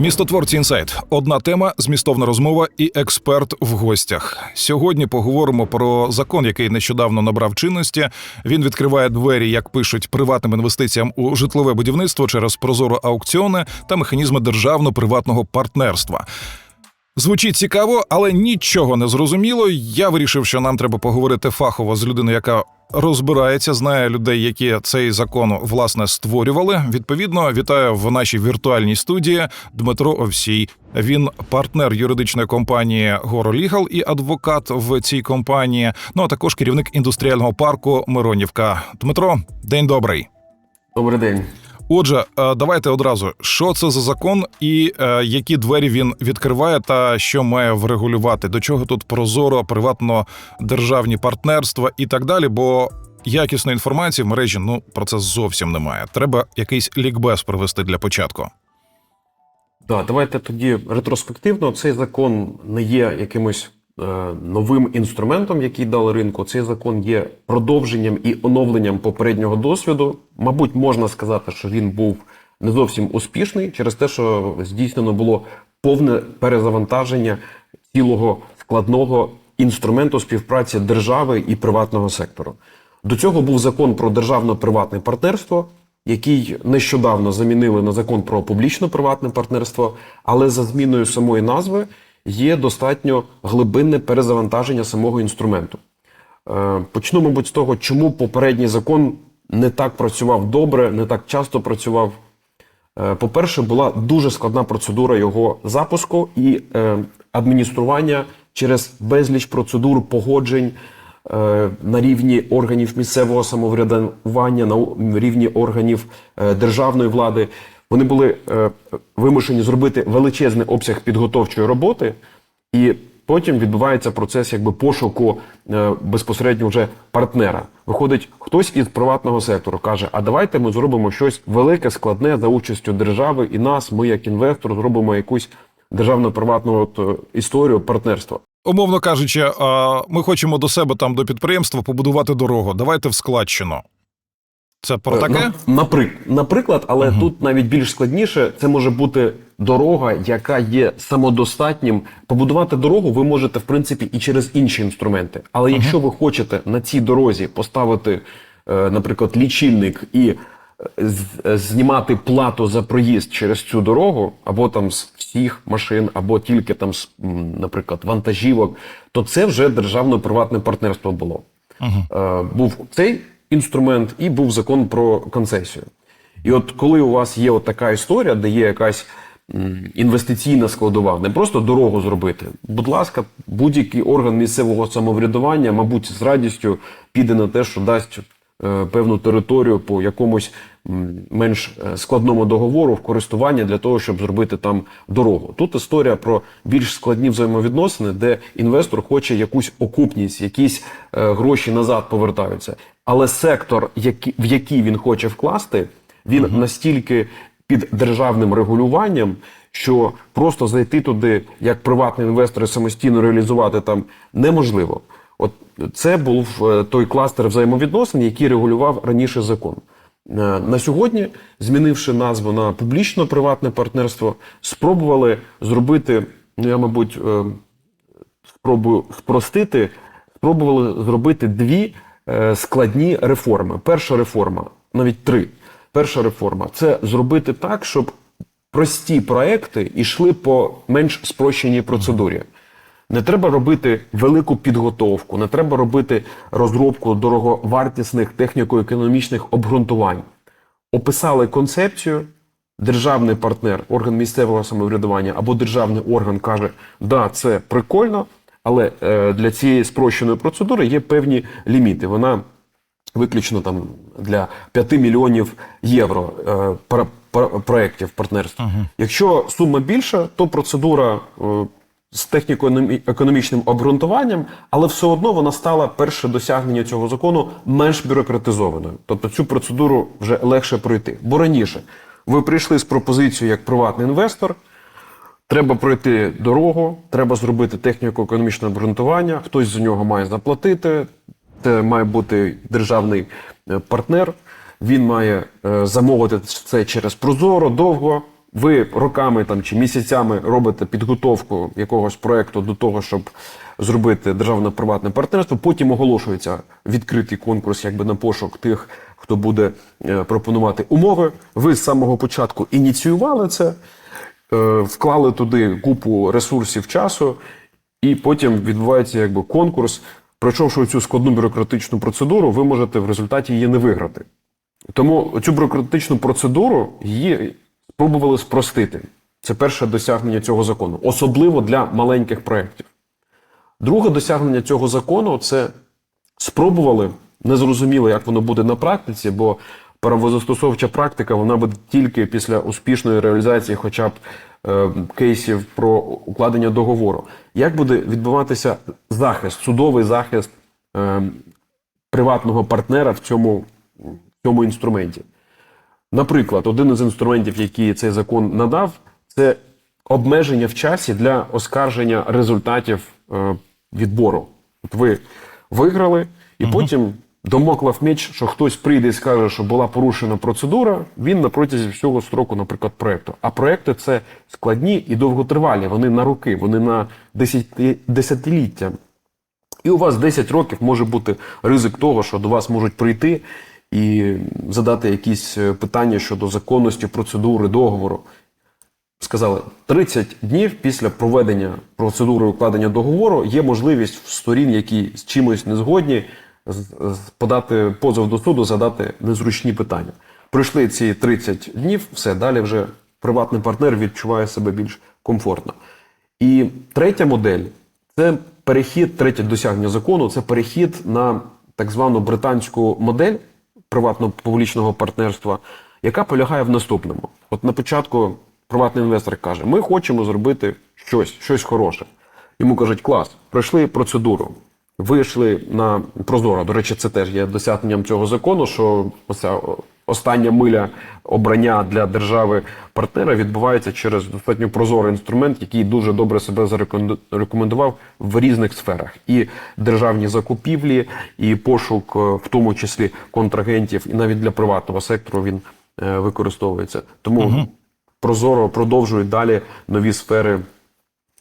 Містотворці інсайт. Одна тема, змістовна розмова і експерт в гостях. Сьогодні поговоримо про закон, який нещодавно набрав чинності. Він відкриває двері, як пишуть, приватним інвестиціям у житлове будівництво через прозоро аукціони та механізми державно-приватного партнерства. Звучить цікаво, але нічого не зрозуміло. Я вирішив, що нам треба поговорити фахово з людиною, яка розбирається, знає людей, які цей закон власне створювали. Відповідно, вітаю в нашій віртуальній студії Дмитро Овсій. Він партнер юридичної компанії Горо Лігал і адвокат в цій компанії. Ну а також керівник індустріального парку Миронівка. Дмитро, день добрий. Добрий день. Отже, е, давайте одразу, що це за закон і е, які двері він відкриває, та що має врегулювати, до чого тут прозоро, приватно державні партнерства і так далі. Бо якісної інформації в мережі ну про це зовсім немає. Треба якийсь лікбез провести для початку. Да, давайте тоді ретроспективно. Цей закон не є якимось новим інструментом, який дали ринку. Цей закон є продовженням і оновленням попереднього досвіду. Мабуть, можна сказати, що він був не зовсім успішний через те, що здійснено було повне перезавантаження цілого складного інструменту співпраці держави і приватного сектору. До цього був закон про державно-приватне партнерство, який нещодавно замінили на закон про публічно-приватне партнерство, але за зміною самої назви є достатньо глибинне перезавантаження самого інструменту. Е, Почну, мабуть, з того, чому попередній закон не так працював добре, не так часто працював. Е, По-перше, була дуже складна процедура його запуску і е, адміністрування через безліч процедур погоджень на рівні органів місцевого самоврядування, на рівні органів державної влади. Вони були е, вимушені зробити величезний обсяг підготовчої роботи, і потім відбувається процес якби пошуку е, безпосередньо вже партнера. Виходить, хтось із приватного сектору каже: А давайте ми зробимо щось велике, складне за участю держави і нас. Ми, як інвестор, зробимо якусь державно-приватну е, історію партнерства. Умовно кажучи, ми хочемо до себе там до підприємства побудувати дорогу. Давайте в складчину. Це про Е, таке? наприк- наприклад, але тут навіть більш складніше, це може бути дорога, яка є самодостатнім. Побудувати дорогу ви можете, в принципі, і через інші інструменти. Але якщо ви хочете на цій дорозі поставити, е, наприклад, лічильник і е, знімати плату за проїзд через цю дорогу, або там з всіх машин, або тільки там з, наприклад, вантажівок, то це вже державно-приватне партнерство було. Е, був цей інструмент і був закон про концесію. І от коли у вас є от така історія, де є якась інвестиційна складова, не просто дорогу зробити. Будь ласка, будь-який орган місцевого самоврядування, мабуть, з радістю піде на те, що дасть певну територію по якомусь менш е, складному договору в користування для того, щоб зробити там дорогу. Тут історія про більш складні взаємовідносини, де інвестор хоче якусь окупність, якісь е, гроші назад повертаються. Але сектор, в який він хоче вкласти, він настільки під державним регулюванням, що просто зайти туди як приватний інвестор і самостійно реалізувати там неможливо. От це був е, той кластер взаємовідносин, який регулював раніше закон. Е, На сьогодні, змінивши назву на публічно-приватне партнерство, спробували зробити, ну я мабуть, е, спробую спростити, спробували зробити дві складні реформи. Перша реформа, навіть три. Перша реформа це зробити так, щоб прості проекти йшли по менш спрощеній процедурі. Не треба робити велику підготовку, не треба робити розробку дороговартісних техніко-економічних обґрунтувань. Описали концепцію, державний партнер, орган місцевого самоврядування або державний орган каже, да, це прикольно, але е, для цієї спрощеної процедури є певні ліміти. Вона виключно там для 5 мільйонів євро е, проєктів партнерства. Якщо сума більша, то процедура е, з техніко-економічним обґрунтуванням, але все одно вона стала перше досягнення цього закону менш бюрократизованою. Тобто цю процедуру вже легше пройти. Бо раніше ви прийшли з пропозицією як приватний інвестор. Треба пройти дорогу, треба зробити техніко-економічне обґрунтування, хтось за нього має заплатити. Це має бути державний е, партнер. Він має е, замовити це через Прозоро, довго, ви роками там чи місяцями робите підготовку якогось проекту до того, щоб зробити державно-приватне партнерство. Потім оголошується відкритий конкурс, якби на пошук тих, хто буде е, пропонувати умови. Ви з самого початку ініціювали це, е, вклали туди купу ресурсів часу, і потім відбувається якби конкурс. Пройшовши цю складну бюрократичну процедуру, ви можете в результаті її не виграти. Тому цю бюрократичну процедуру її спробували спростити. Це перше досягнення цього закону, особливо для маленьких проєктів. Друге досягнення цього закону це спробували, не зрозуміло, як воно буде на практиці, бо правозастосовча практика вона буде тільки після успішної реалізації, хоча б е, кейсів про укладення договору. Як буде відбуватися захист, судовий захист е, приватного партнера в цьому, в цьому інструменті? Наприклад, один із інструментів, який цей закон надав, це обмеження в часі для оскарження результатів е, відбору. От ви виграли, і потім домоклав меч, що хтось прийде і скаже, що була порушена процедура, він на протязі всього строку, наприклад, проекту. А проекти це складні і довготривалі, вони на роки, вони на десяти- десятиліття. І у вас 10 років може бути ризик того, що до вас можуть прийти і задати якісь е, питання щодо законності, процедури, договору. Сказали, 30 днів після проведення процедури укладення договору є можливість в сторін, які з чимось не згодні, подати позов до суду, задати незручні питання. Пройшли ці 30 днів, все далі вже приватний партнер відчуває себе більш комфортно. І третя модель це перехід, третє досягнення закону це перехід на так звану британську модель приватно-публічного партнерства, яка полягає в наступному. От на початку приватний інвестор каже: ми хочемо зробити щось, щось хороше. Йому кажуть, клас, пройшли процедуру, вийшли на Прозоро. До речі, це теж є досягненням цього закону, що оця остання миля обрання для держави партнера відбувається через достатньо прозорий інструмент, який дуже добре себе зарекомендував в різних сферах: і державні закупівлі, і пошук, е, в тому числі контрагентів, і навіть для приватного сектору він е, використовується. Тому прозоро продовжують далі нові сфери.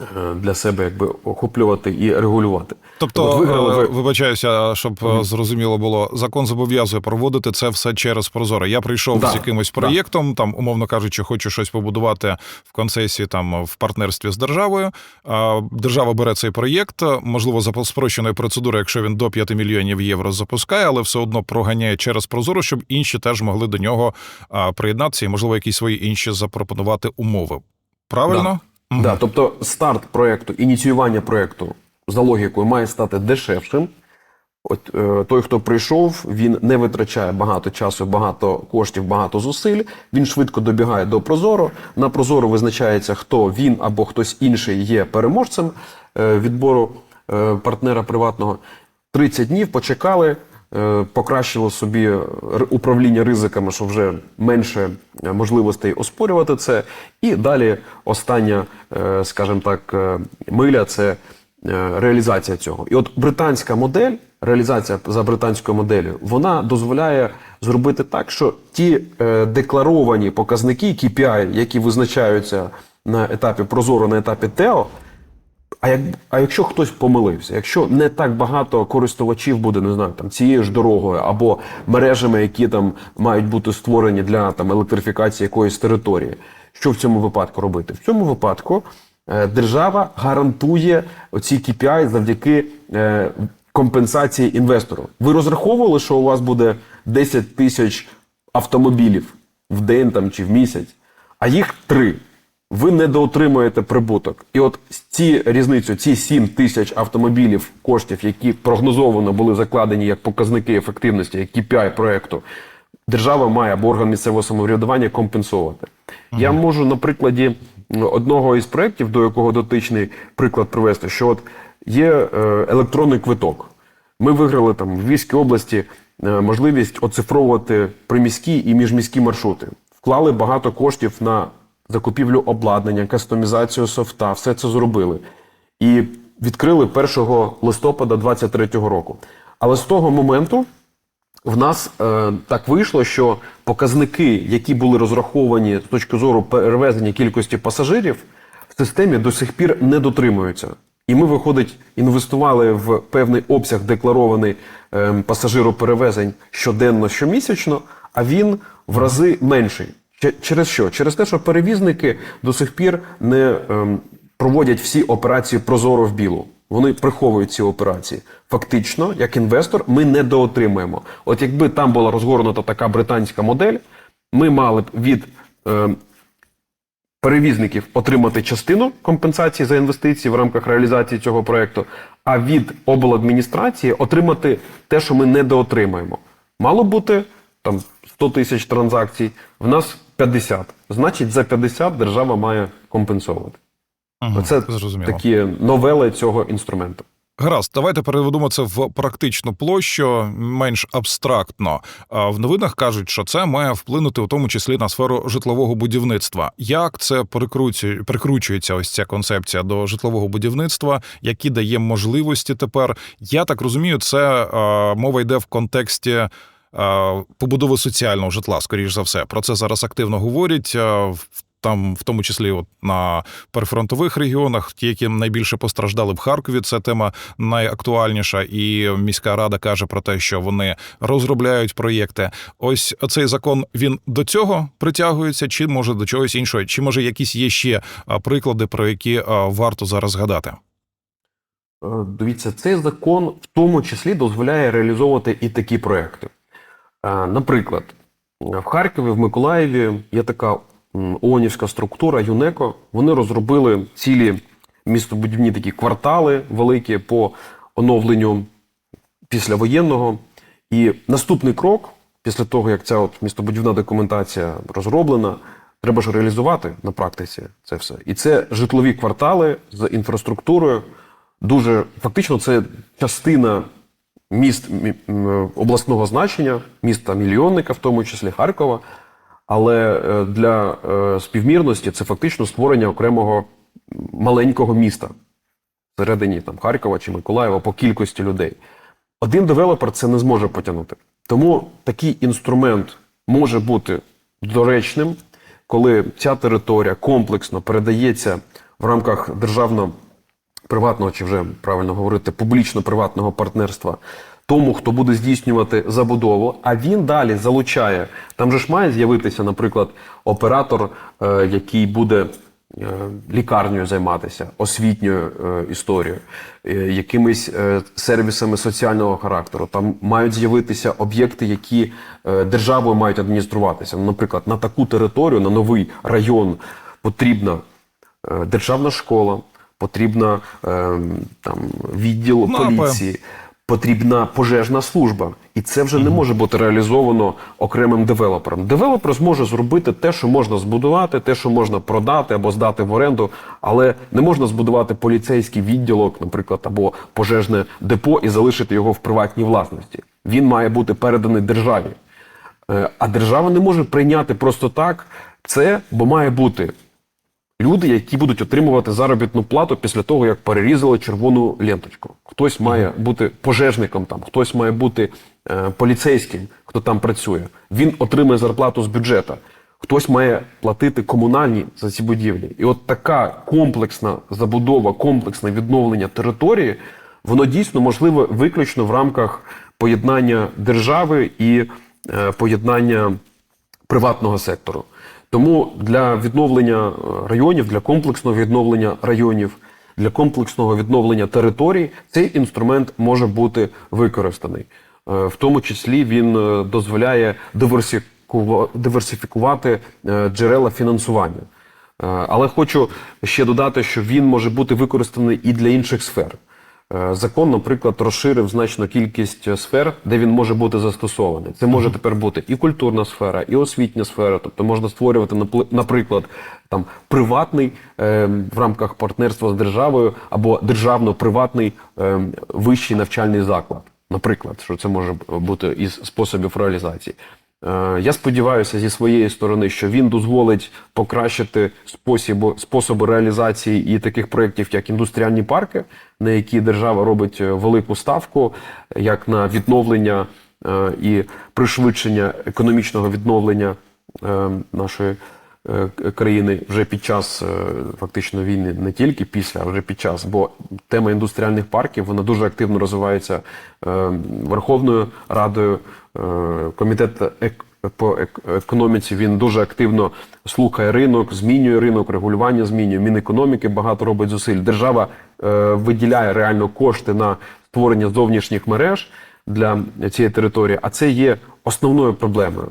Е, Для себе якби охоплювати і регулювати. Тобто, От виграли ви- е, вибачаюся, щоб е, зрозуміло було, закон зобов'язує проводити це все через Прозоро. Я прийшов Да, з якимось да. проєктом, там, умовно кажучи, хочу щось побудувати в концесії, там в партнерстві з державою. Держава бере цей проєкт, можливо, за спрощеною процедурою, якщо він до 5 мільйонів євро запускає, але все одно проганяє через Прозоро, щоб інші теж могли до нього приєднатися і, можливо, якісь свої інші запропонувати умови. Правильно? Мгм. Да, тобто старт проекту, ініціювання проекту за логікою має стати дешевшим. От е, той, хто прийшов, він не витрачає багато часу, багато коштів, багато зусиль. Він швидко добігає до Прозоро. На Прозоро визначається, хто він або хтось інший є переможцем е, відбору е, партнера приватного. 30 днів почекали, покращило собі управління ризиками, що вже менше е, можливостей оспорювати це. І далі остання, е, скажімо так, е, миля це е, реалізація цього. І от британська модель, реалізація за британською моделлю, вона дозволяє зробити так, що ті е, декларовані показники KPI, які визначаються на етапі Прозоро, на етапі ТЕО, а як а якщо хтось помилився, якщо не так багато користувачів буде, не знаю, там цією ж дорогою або мережами, які там мають бути створені для там електрифікації якоїсь території, що в цьому випадку робити? В цьому випадку е, держава гарантує оці KPI завдяки е, компенсації інвестору. Ви розраховували, що у вас буде 10 тисяч автомобілів в день там чи в місяць, а їх три ви недоотримуєте прибуток. І от ці різницю, ці 7 тисяч автомобілів коштів, які прогнозовано були закладені як показники ефективності, як KPI проекту, держава має або орган місцевого самоврядування компенсувати. Я можу на прикладі одного із проєктів, до якого дотичний приклад привести, що от є е, електронний квиток. Ми виграли там в Львівській області е, можливість оцифровувати приміські і міжміські маршрути. Вклали багато коштів на закупівлю обладнання, кастомізацію софта, все це зробили. І відкрили 1 листопада 2023 року. Але з того моменту В нас е, так вийшло, що показники, які були розраховані з точки зору перевезення кількості пасажирів, в системі до сих пір не дотримуються. І ми, виходить, інвестували в певний обсяг декларований е, пасажироперевезень щоденно, щомісячно, а він в рази менший. Че- Через що? Через те, що перевізники до сих пір не ем, проводять всі операції прозоро в білу. Вони приховують ці операції. Фактично, як інвестор, ми недоотримуємо. От якби там була розгорнута така британська модель, ми мали б від е, перевізників отримати частину компенсації за інвестиції в рамках реалізації цього проекту, а від обладміністрації отримати те, що ми недоотримаємо. Мало бути там 100 тисяч транзакцій, в нас 50. Значить, за 50 держава має компенсовувати. Мгм, Це Зрозуміло. такі новели цього інструменту. Гаразд, давайте переведемо це в практичну площу, менш абстрактно. В новинах кажуть, що це має вплинути у тому числі на сферу житлового будівництва. Як це прикручується ось ця концепція до житлового будівництва, які дає можливості тепер? Я так розумію, це мова йде в контексті. Побудови соціального житла, скоріш за все, про це зараз активно говорять. Там, в тому числі, от на перифронтових регіонах, ті, які найбільше постраждали в Харкові, це тема найактуальніша, і міська рада каже про те, що вони розробляють проєкти. Ось цей закон він до цього притягується, чи може до чогось іншого, чи може якісь є ще приклади, про які варто зараз згадати? Е, Дивіться, цей закон в тому числі дозволяє реалізовувати і такі проекти. Наприклад, в Харкові, в Миколаєві є така ООНівська структура ЮНЕКО. Вони розробили цілі містобудівні такі квартали великі по оновленню післявоєнного. І наступний крок, після того, як ця от містобудівна документація розроблена, треба ж реалізувати на практиці це все. І це житлові квартали з інфраструктурою. Дуже фактично, це частина міст обласного значення, міста мільйонника, в тому числі Харкова. Але е, для е, співмірності це фактично створення окремого маленького міста всередині там Харкова чи Миколаєва по кількості людей. Один девелопер це не зможе потягнути. Тому такий інструмент може бути доречним, коли ця територія комплексно передається в рамках державно-приватного, чи вже правильно говорити, публічно-приватного партнерства тому, хто буде здійснювати забудову, а він далі залучає. Там же ж має з'явитися, наприклад, оператор, е, який буде е, лікарнею займатися, освітньою е, історією, якимись сервісами соціального характеру. Там мають з'явитися об'єкти, які державою мають адмініструватися. Наприклад, на таку територію, на новий район потрібна державна школа, потрібна е, там відділ Ну, поліції. Потрібна пожежна служба, і це вже не може бути реалізовано окремим девелопером. Девелопер зможе зробити те, що можна збудувати, те, що можна продати або здати в оренду, але не можна збудувати поліцейський відділок, наприклад, або пожежне депо і залишити його в приватній власності. Він має бути переданий державі. Е, А держава не може прийняти просто так це, бо має бути люди, які будуть отримувати заробітну плату після того, як перерізали червону ленточку. Хтось має бути пожежником там, хтось має бути е, поліцейським, хто там працює. Він отримує зарплату з бюджету. Хтось має платити комунальні за ці будівлі. І от така комплексна забудова, комплексне відновлення території, воно дійсно можливе виключно в рамках поєднання держави і е, поєднання приватного сектору. Тому для відновлення е, районів, для комплексного відновлення районів, для комплексного відновлення територій цей інструмент може бути використаний. Е, В тому числі він е, дозволяє диверсифікувати джерела фінансування. Але хочу ще додати, що він може бути використаний і для інших сфер. Е, Закон, наприклад, розширив значно кількість е, сфер, де він може бути застосований. Це може тепер бути і культурна сфера, і освітня сфера. Тобто можна створювати, наприклад, там приватний е, в рамках партнерства з державою або державно-приватний е, вищий навчальний заклад. Наприклад, що це може бути із способів реалізації. Е, Я сподіваюся зі своєї сторони, що він дозволить покращити спосіб, способи реалізації і таких проєктів, як індустріальні парки, на які держава робить е, велику ставку, як на відновлення е, і пришвидшення економічного відновлення нашої країни вже під час е, фактично війни, не тільки після, а вже під час. Бо тема індустріальних парків вона дуже активно розвивається е, Верховною Радою. Е, Комітет по ек- економіці він дуже активно слухає ринок, змінює ринок, регулювання змінює. Мінекономіки багато робить зусиль. Держава е, виділяє реально кошти на створення зовнішніх мереж для цієї території, а це є основною проблемою.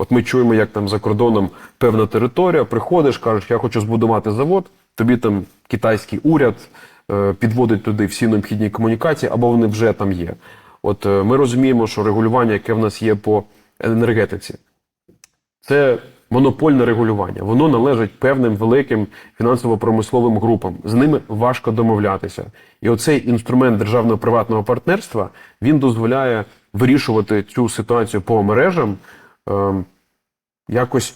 От ми чуємо, як там за кордоном певна територія, приходиш, кажеш, я хочу збудувати завод, тобі там китайський уряд е, підводить туди всі необхідні комунікації, або вони вже там є. От е, ми розуміємо, що регулювання, яке в нас є по енергетиці, це монопольне регулювання. Воно належить певним великим фінансово-промисловим групам. З ними важко домовлятися. І оцей інструмент державного приватного партнерства він дозволяє вирішувати цю ситуацію по мережам якось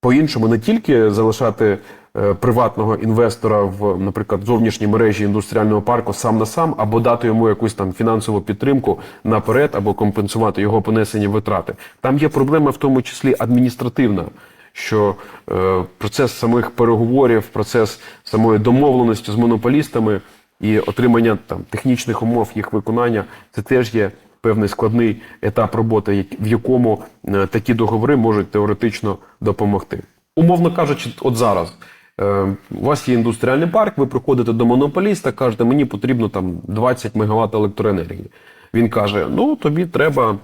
по-іншому, не тільки залишати е, приватного інвестора в, наприклад, зовнішній мережі індустріального парку сам на сам, або дати йому якусь там фінансову підтримку наперед, або компенсувати його понесені витрати. Там є проблема, в тому числі адміністративна. Що е, процес самих переговорів, процес самої домовленості з монополістами і отримання там технічних умов їх виконання, це теж є певний складний етап роботи, в якому е, такі договори можуть теоретично допомогти. Умовно кажучи, от зараз е, у вас є індустріальний парк, ви приходите до монополіста, кажете, мені потрібно там 20 МВт електроенергії. Він каже: ну тобі треба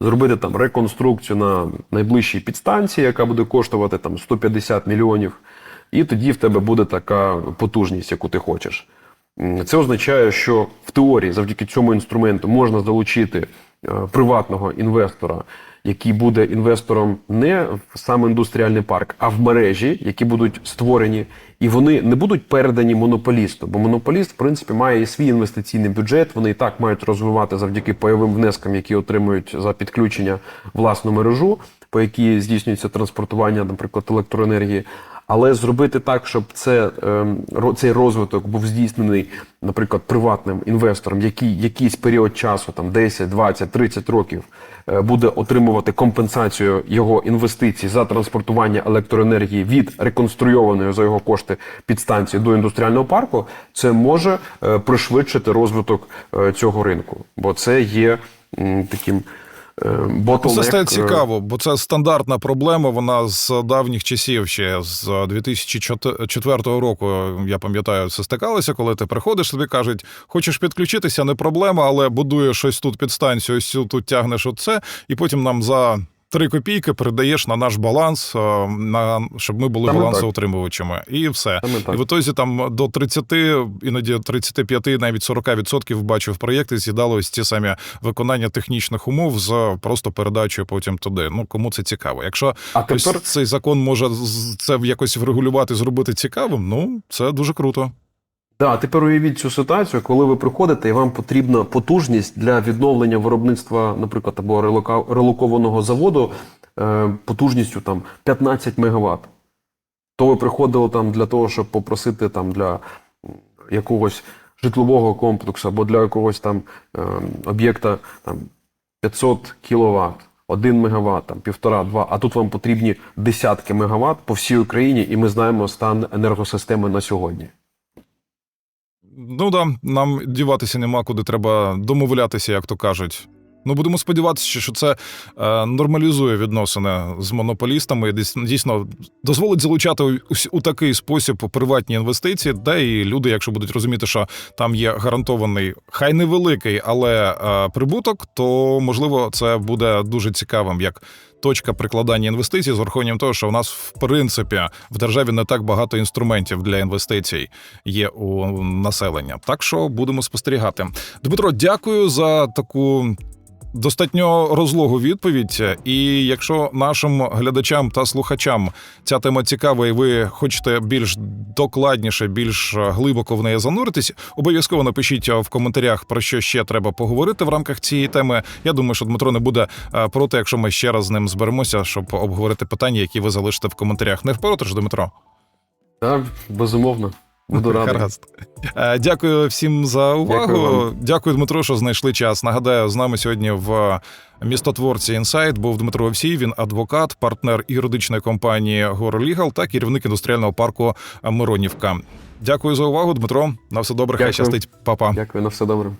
зробити там реконструкцію на найближчій підстанції, яка буде коштувати там 150 мільйонів, і тоді в тебе буде така потужність, яку ти хочеш. Це означає, що в теорії завдяки цьому інструменту можна залучити е, приватного інвестора, який буде інвестором не в сам індустріальний парк, а в мережі, які будуть створені, і вони не будуть передані монополісту. Бо монополіст, в принципі, має і свій інвестиційний бюджет. Вони і так мають розвивати завдяки пайовим внескам, які отримують за підключення власну мережу, по якій здійснюється транспортування, наприклад, електроенергії. Але зробити так, щоб це, ем, цей розвиток був здійснений, наприклад, приватним інвестором, який якийсь період часу, там 10, 20, 30 років, е, буде отримувати компенсацію його інвестицій за транспортування електроенергії від реконструйованої за його кошти підстанції до індустріального парку, це може е, пришвидшити розвиток е, цього ринку, бо це є таким. Bottleneck, Це стає е, цікаво, бо це стандартна проблема. Вона з давніх часів ще з 2004 року. Я пам'ятаю, це стикалося, коли ти приходиш, тобі кажуть, хочеш підключитися, не проблема, але будуєш щось тут під станцію, ось тут тягнеш оце, і потім нам за. Три копійки передаєш на наш баланс, е, на щоб ми були балансоутримувачами, і все. І в ітозі там до 30, іноді 35, навіть 40% бачив проєкти, з'їдали ось ті самі виконання технічних умов з просто передачею потім туди. Ну кому це цікаво. Якщо А тепер цей закон може це якось врегулювати, зробити цікавим, ну це дуже круто. Да, тепер уявіть цю ситуацію, коли ви приходите і вам потрібна потужність для відновлення виробництва, наприклад, або релокованого заводу е, потужністю там 15 МВт. То ви приходили там для того, щоб попросити там для якогось житлового комплексу або для якогось там е, об'єкта там 500 кВт. 1 МВт, там півтора, два, а тут вам потрібні десятки мегаватт по всій Україні, і ми знаємо стан енергосистеми на сьогодні. Ну да, нам діватися нема куди треба домовлятися, як то кажуть. Ну, будемо сподіватися, що це е, нормалізує відносини з монополістами і дійсно дозволить залучати у, такий спосіб приватні інвестиції, де і люди, якщо будуть розуміти, що там є гарантований, хай невеликий, але е, прибуток, то можливо це буде дуже цікавим як точка прикладання інвестицій з урахуванням того, що у нас в принципі в державі не так багато інструментів для інвестицій є у населення. Так що будемо спостерігати. Дмитро, дякую за таку. Достатньо розлогу відповідь. І якщо нашим глядачам та слухачам ця тема цікава, і ви хочете більш докладніше, більш глибоко в неї зануритись, обов'язково напишіть в коментарях про що ще треба поговорити в рамках цієї теми. Я думаю, що Дмитро не буде е, проти, якщо ми ще раз з ним зберемося, щоб обговорити питання, які ви залишите в коментарях. Не впроти ж, Дмитро. Так, безумовно. Буду радий. Гаразд. Е, Дякую всім за увагу. Дякую Дякую. Дмитро, що знайшли час. Нагадаю, з нами сьогодні в містотворці Інсайт був Дмитро Овсій. Він адвокат, партнер юридичної компанії Горлігал та керівник індустріального парку Миронівка. Дякую за увагу, Дмитро. На все добре, хай Дякую. щастить, Па-па. Дякую, на все добре.